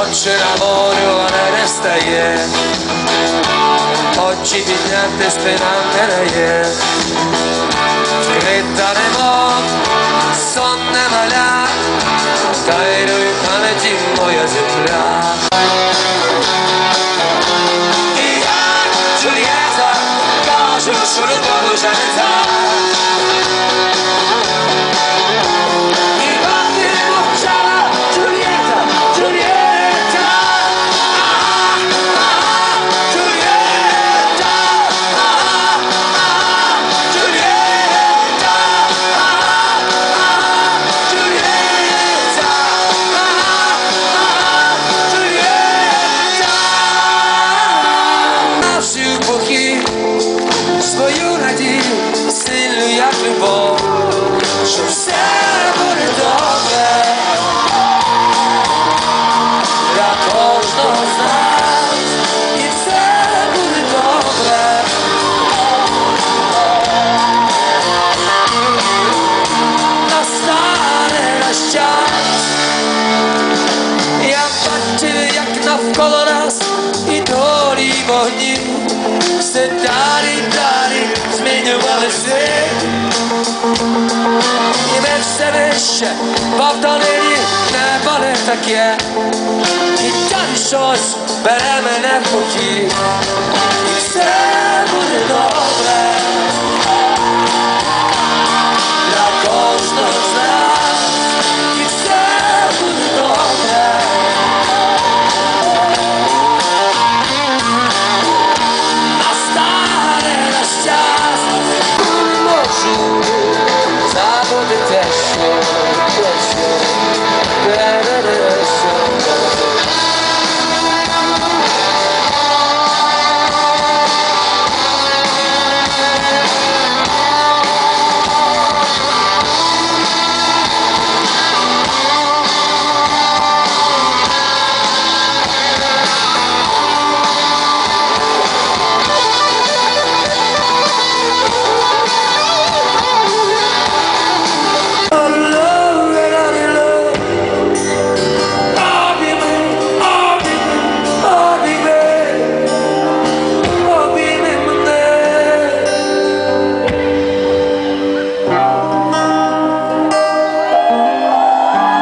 Oggi l'amore o la ne nestaje Oggi vidjate ste na mene je навколо нас і долі вогні, все далі, далі змінювали світ. І ми все вище, в долині небо не таке. І далі щось бере мене в похід. І все буде добре.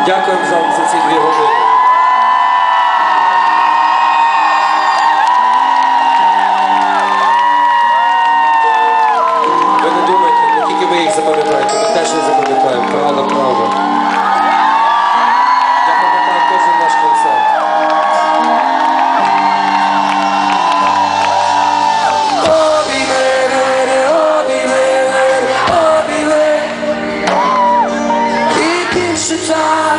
Дякуємо вам за ці дві години. Ви не думайте, не тільки ви їх запам'ятаєте, ми теж не запам'ятаємо. Правда, правда. Я пам'ятаю кожен наш концерт. shine.